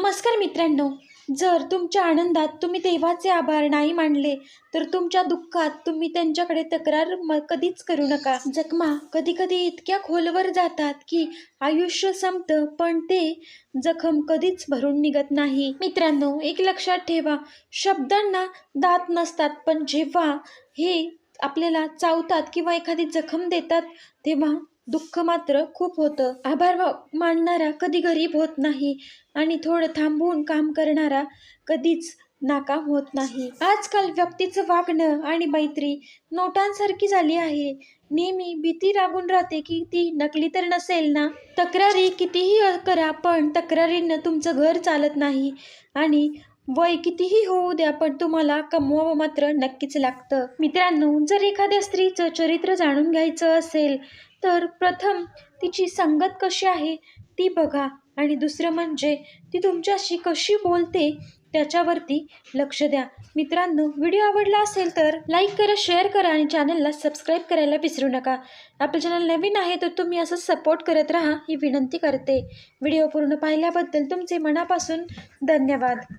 नमस्कार मित्रांनो. जर तुमच्या आनंदात तुम्ही देवाचे आभार नाही मानले तर तुमच्या दुःखात तुम्ही त्यांच्याकडे तक्रार म कधीच करू नका. जखमा कधी कधी इतक्या खोलवर जातात की आयुष्य संपतं पण ते जखम कधीच भरून निघत नाही. मित्रांनो एक लक्षात ठेवा शब्दांना दात नसतात पण जेव्हा हे आपल्याला चावतात किंवा एखादी जखम देतात तेव्हा दुःख मात्र खूप होतं. आभार मानणारा कधी गरीब होत नाही आणि थोडं थांबवून काम करणारा कधीच नाकाम होत नाही. आजकाल व्यक्तीचं वागणं आणि मैत्री नोटांसारखी झाली आहे. नेहमी भीती रागून राहते की ती नकली तर नसेल ना? तक्रारी कितीही करा पण तक्रारीनं तुमचं घर चालत नाही आणि वय कितीही होऊ द्या पण तुम्हाला कमवावं मात्र नक्कीच लागतं. मित्रांनो जर एखाद्या स्त्रीचं चरित्र जाणून घ्यायचं असेल तर प्रथम तिची संगत कशी आहे ती बघा. आणि दुसरं म्हणजे ती तुमच्याशी कशी बोलते त्याच्यावरती लक्ष द्या. मित्रांनो व्हिडिओ आवडला असेल तर लाईक करा शेअर करा आणि चॅनलला सबस्क्राईब करायला विसरू नका. आपलं चॅनल नवीन आहे तर तुम्ही असं सपोर्ट करत राहा ही विनंती करते. व्हिडिओ पूर्ण पाहिल्याबद्दल तुमचे मनापासून धन्यवाद.